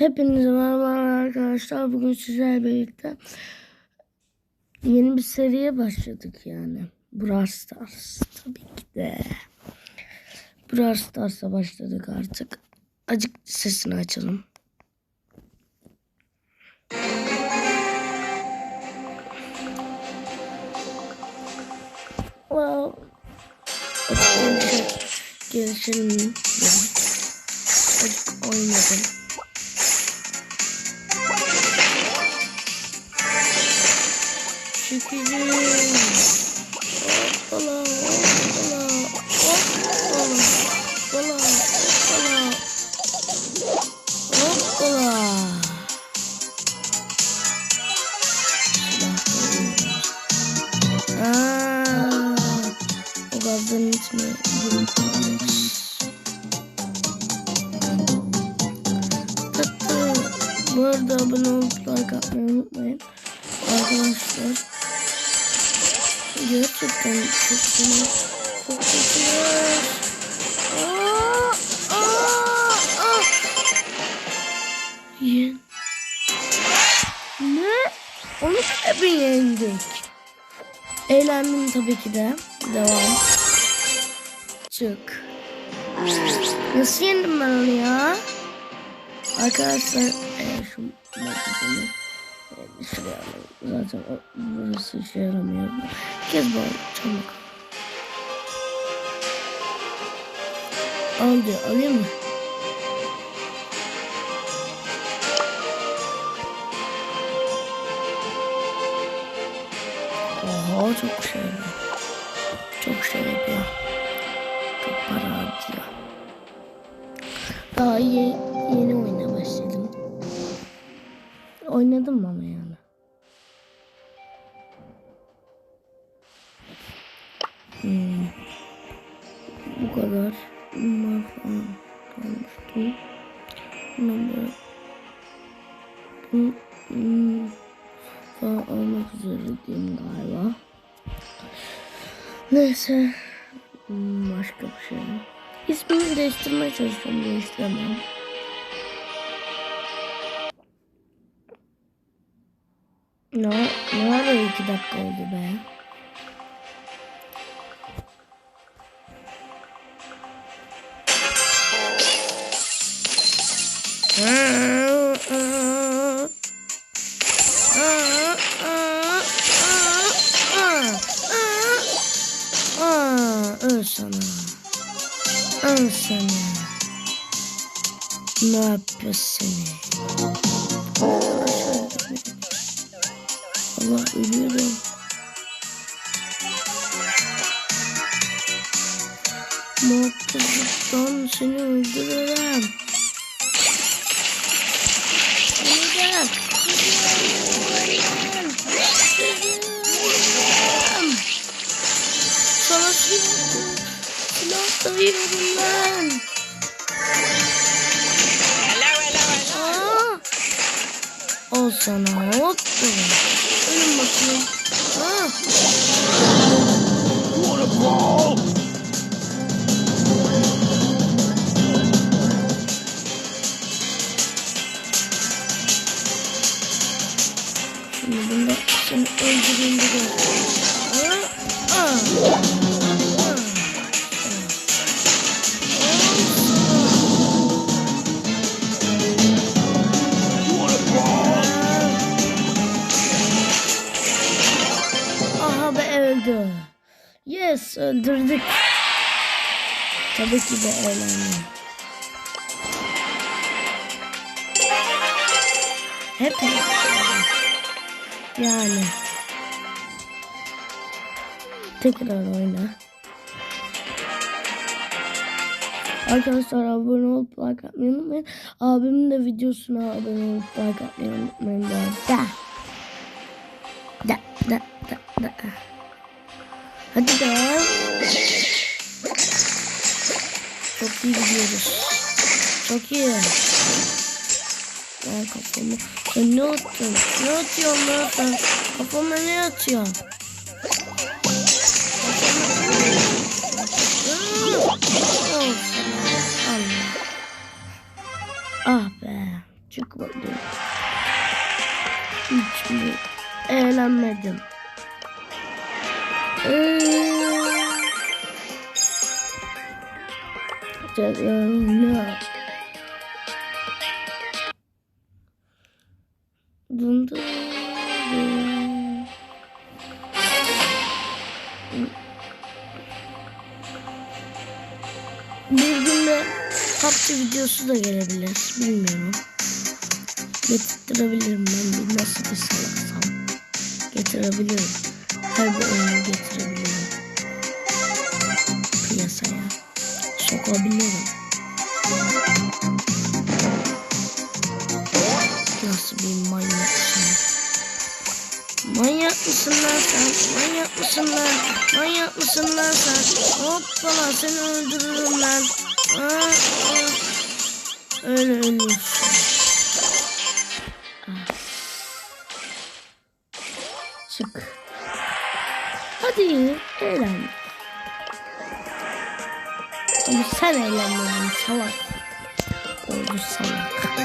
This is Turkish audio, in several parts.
Hepinize merhaba arkadaşlar. Bugün sizlerle birlikte yeni bir seriye başladık yani. Brawl Stars tabii ki de. Brawl Stars'a başladık artık. Acık sesini açalım. Wow. Gelişelim. Oynadım. Şükürüm. Bir yendik. Eğlendim tabii ki de. Devam. Çık. Nasıl yendim ben onu ya? Arkadaşlar e, şu makinemi şuraya alalım. Zaten o, burası işe yaramıyor. Kez bu çabuk. Al diyor. Alayım mı? Oha çok şey. Çok şey yapıyor. Çok para harcıyor. Daha ye, yeni oyuna başladım. Oynadım ama yani. Neyse. Hmm, başka bir şey. İsmini değiştirmeye çalışıyorum. Değiştiremem. Ne, ne ara iki dakika oldu be? Ne yapıyorsun seni? Allah ölüyorum. Muhabbetlikten seni öldürürüm. Öldürürüm. Sana silah silah dayıyorum ben. Sana hop. Ölüm bakayım. Ha? Şimdi bunda seni öldüreyim bir de. Ha? Ha? Ha? Öldürdük. Tabii ki de eğlendim. Hep yani. Tekrar oyna. Arkadaşlar abone olup like atmayı unutmayın. Abimin de videosuna abone olup like atmayı unutmayın. bu arada. Da da da da. Hadi be. Çok iyi gidiyoruz. Çok iyi. Ben kafamı... Sen ne attın? Ne atıyorsun lan sen? Kafama ne atıyorsun? Ah be. Çıkmadı. Hiç mi? Eğlenmedim. Eee... Ceren'le Dın dın dın. Bir günde PUBG videosu da gelebilir. Bilmiyorum. Getirebilirim ben nasıl bir salaksam. Getirebilirim. Her bir oyunu getirebilirim. Piyasaya. Sokabilirim. Nasıl bir manyaksın? Manyak mısın lan sen? Manyak mısın lan? Manyak mısın lan sen? Hoppala seni öldürürüm lan. Ama sen eğlenmedin salak. Oldu salak.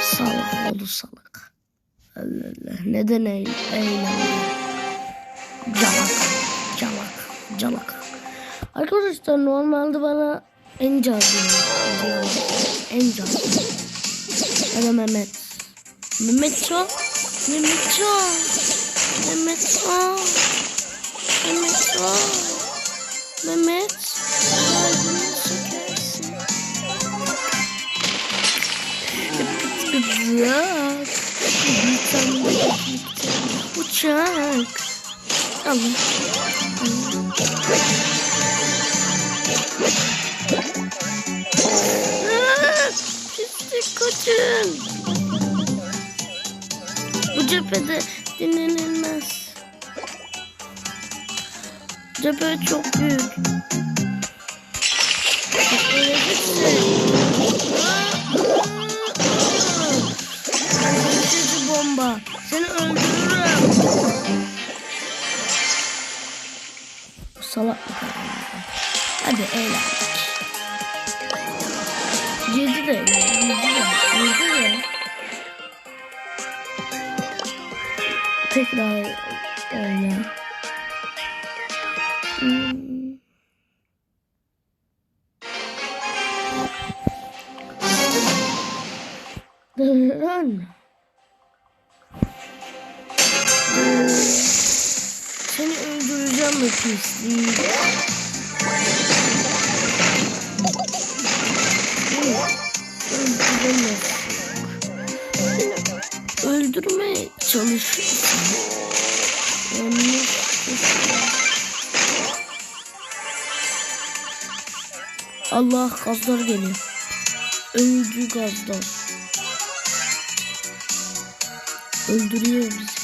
Salak oldu salak. Allah Allah. Neden eğ eğlendin? Calak. Calak. Calak. Arkadaşlar normalde bana en cazı En cazı. Ya da Mehmet. Mehmetço. Mehmetço. Mehmetço. Mehmetço. Mehmet. De uçak. Alın. Aa, Pislik kaçın. Bu cephede dinlenilmez. Cephe çok büyük. Öldürücü bomba. Seni öldürürüm. Salak bir. Hadi eğlen. Yedi de. Yedi de. Yedi de. Tekrar Dön. Seni öldüreceğim be pislik. Öldüremezsin. Beni öldürmeye çalışıyorsun. Allah gazlar geliyor. Öldü gazlar. Öldürüyor bizi.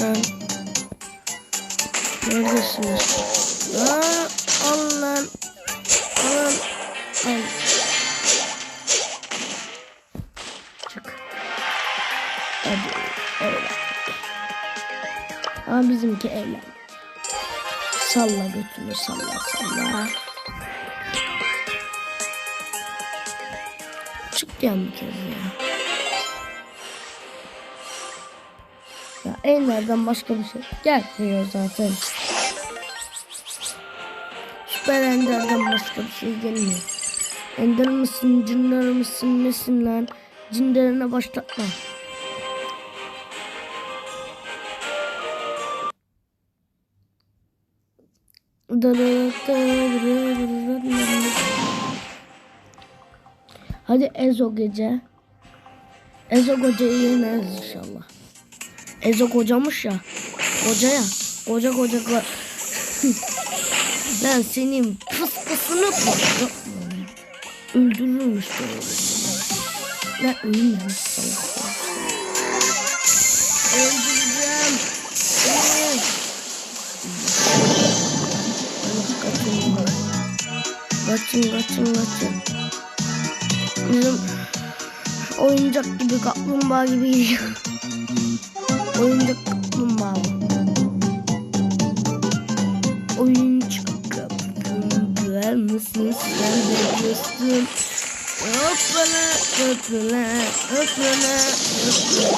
Lan. Neredesiniz? Aa, al lan. Al. Al. Çık. Hadi. Evlen. Ama bizimki evlen. Salla götünü salla salla. Diyen bir kez ya. Ya Ender'den başka bir şey gelmiyor zaten. Süper Ender'den başka bir şey gelmiyor. Ender misin, cinler misin, nesin lan? Cinlerine başlatma. Hadi Ezo gece. Ezo geceyi yeneriz inşallah. Ezo kocamış ya. Koca ya. Koca koca koca. ben senin pıs pısını pıs Öldürürüm işte Ben ölmem salak. Öldüreceğim. Evet. Kaçın. Kaçın kaçın Bizim oyuncak gibi kaplumbağa gibi geliyor. Oyuncak kaplumbağa. Oyuncak kaplumbağa mı? mısın sen de dostum? Hoppala, hoppala, hoppala, hoppala.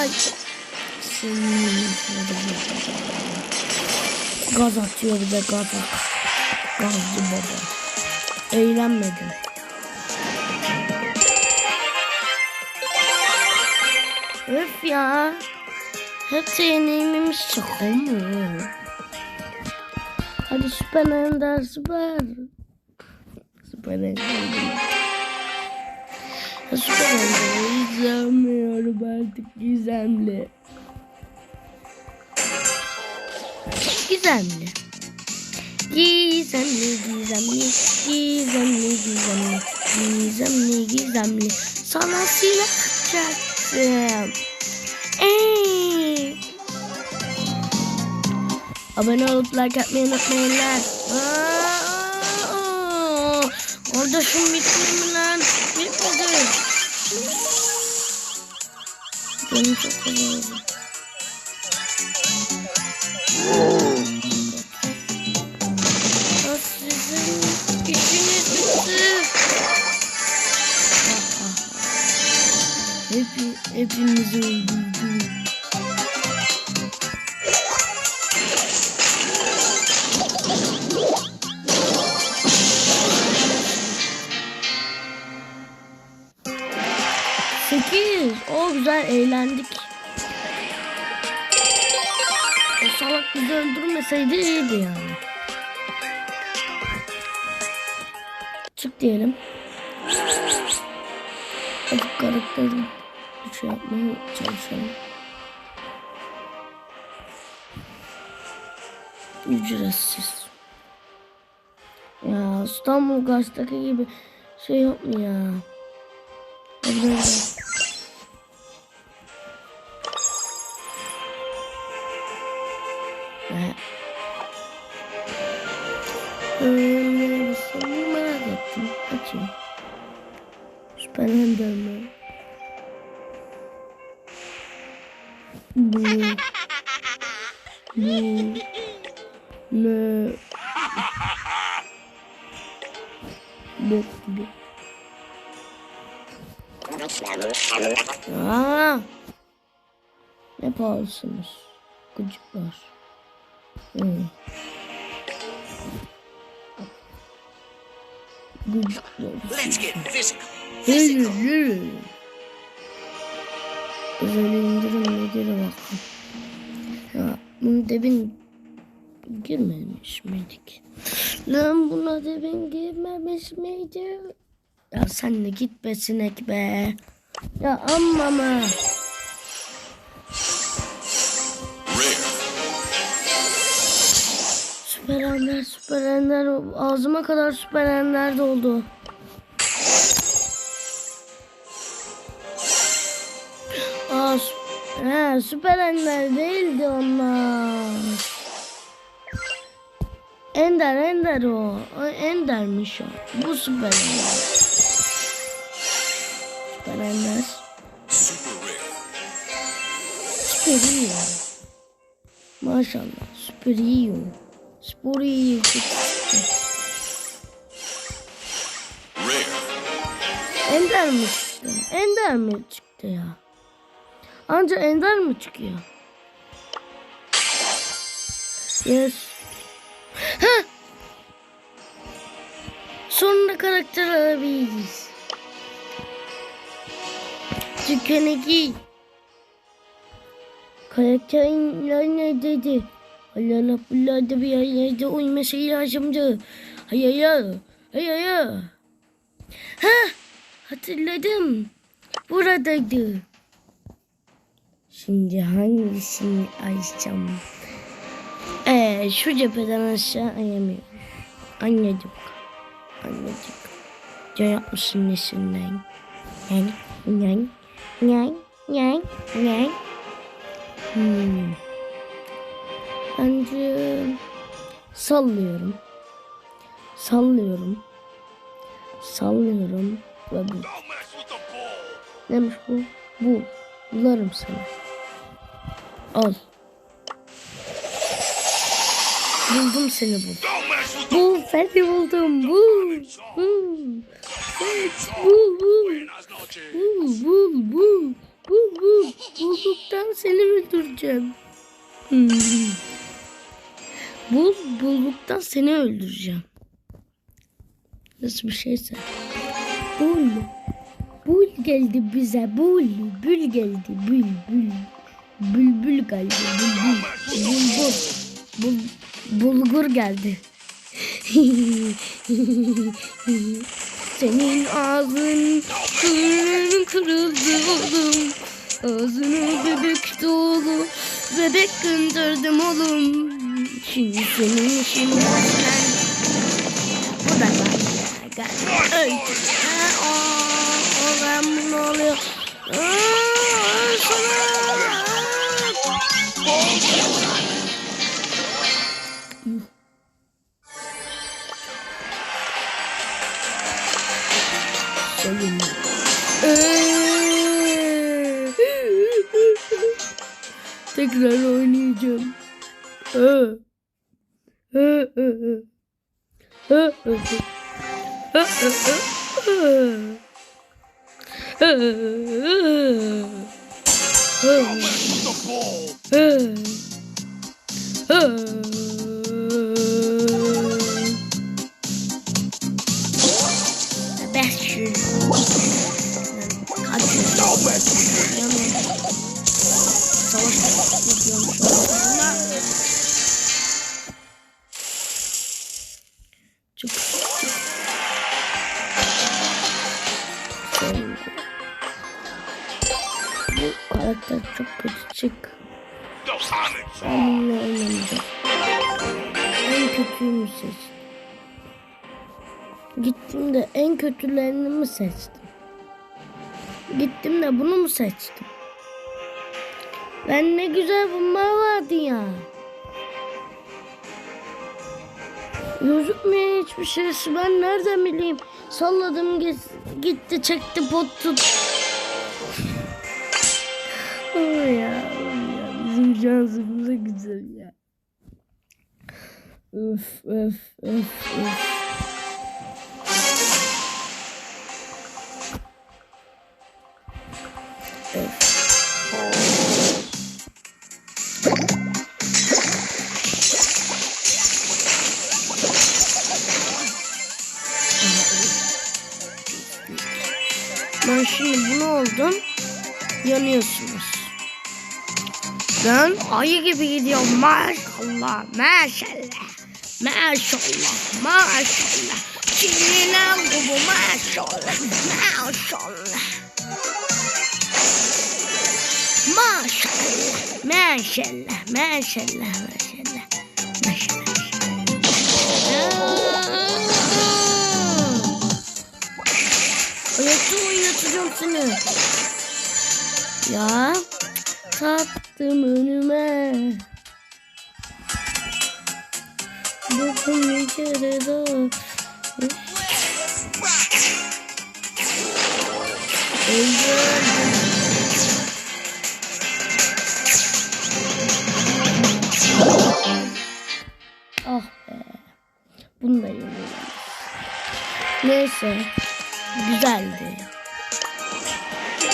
Ay. Senin Gaz atıyor bir de gaz at. Gazcı baba. Eğlenmedim. Öf ya. Hep yenilmiş şaka mı? Hadi süper ender süper. Süper ender. Süper ender izlemiyorum artık gizemli. Gizemli. Gizemli, gizemli, gizemli, gizemli, gizemli, gizemli. Sana silah çaktım. Eee. Abone olup like atmayı unutmayınlar. Aa, Kardeşim bitti mi lan? Bitmedi. Canım çok güzel. Ya hepinizi öldürdüm. Sekiz. O güzel eğlendik. O salak bizi öldürmeseydi iyiydi yani. Çık diyelim. Hadi karakteri bir şey yapmaya çalışalım. Ücretsiz. Ya İstanbul Gazeteki gibi şey mu ya? Hadi Bok gibi. Aa! Ne pahalısınız? Gıcıklar. Hmm. Gıcıklar. Let's get physical. Yürü yürü. Özel indirim nedir bakın. Ya bunu debin girmemiş miydik? Lan buna debin girmemiş miydi? Ya sen de git be sinek be. Ya amma mı? Rare. Süper Ender, Süper Ender. Ağzıma kadar Süper Ender doldu. Aa, he, Süper Ender değildi onlar. Ender, Ender o. Ender'miş o. Bu Süper Ender. Süper Ender. Süper iyi. Maşallah. Süper iyi. Spor iyi. Ender mi çıktı? Ender mi çıktı ya? Anca Ender mi çıkıyor? Yes. Sonunda karakter alabiliriz. Dükkana giy. Karakterler neredeydi? Allah buralarda bir yerlerde uyması lazımdı. Hay hay hay hay hay. Ha! Hatırladım. Buradaydı. Şimdi hangisini açacağım? Ee, şu cepheden aşağı ayamıyorum. Anladım. Anladım. Ya yapmışsın nesinden? Yani, yani, yani, yani, yani. Hmm. Bence sallıyorum. Sallıyorum. Sallıyorum. Ve bu. Neymiş bu? Bu. Bularım sana. Al. Buldum seni buldum. Bul seni buldum. Bul. Bul. Evet, Bul bul. Bul bul bul. Bul bul. Bulduktan seni öldüreceğim. Hmm. Bul bulduktan seni öldüreceğim. Nasıl bir şeyse. Bul. Bul geldi bize. Bul. Bül geldi. Bül bül. Bülbül geldi. Bülbül. Bulgur. Bul, bulgur geldi. Senin ağzın kırıldı kırıldı oğlum. Ağzını bebek dolu bebek gönderdim oğlum. Şimdi senin işin sen. Bu da var ya. Gel. Öldü. Ha, o, ben oluyor. Aa, sana. Sayın. Tekrar oynayacağım. Çok kötü çık. The Sonic Ben bununla oynamayacağım. En kötüyü mü seçtim? Gittim de en kötülerini mi seçtim? Gittim de bunu mu seçtim? Ben ne güzel bunlar vardı ya. Gözükmüyor hiçbir şeysi. Ben nereden bileyim? Salladım git- gitti çekti pot tut. Ya, ya. Bizim şansımız da güzel ya. Öf öf öf öf. Ben şimdi bunu oldum. Yanıyorsunuz. Ben ayı gibi gidiyorum maşallah maşallah. Maşallah maşallah. Çinlenen bu maşallah maşallah. Maşallah maşallah maşallah maşallah. Maşallah. Ayakta oynatacağım seni. Ya taktım önüme. Bakın bir kere. Ah be. Bunu da yemeyelim. Neyse. Güzeldi.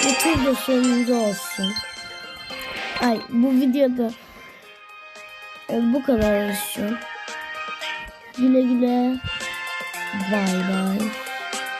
Bu tur da sonuncu olsun. Videoda bu kadar olsun. Güle güle. Bay bay.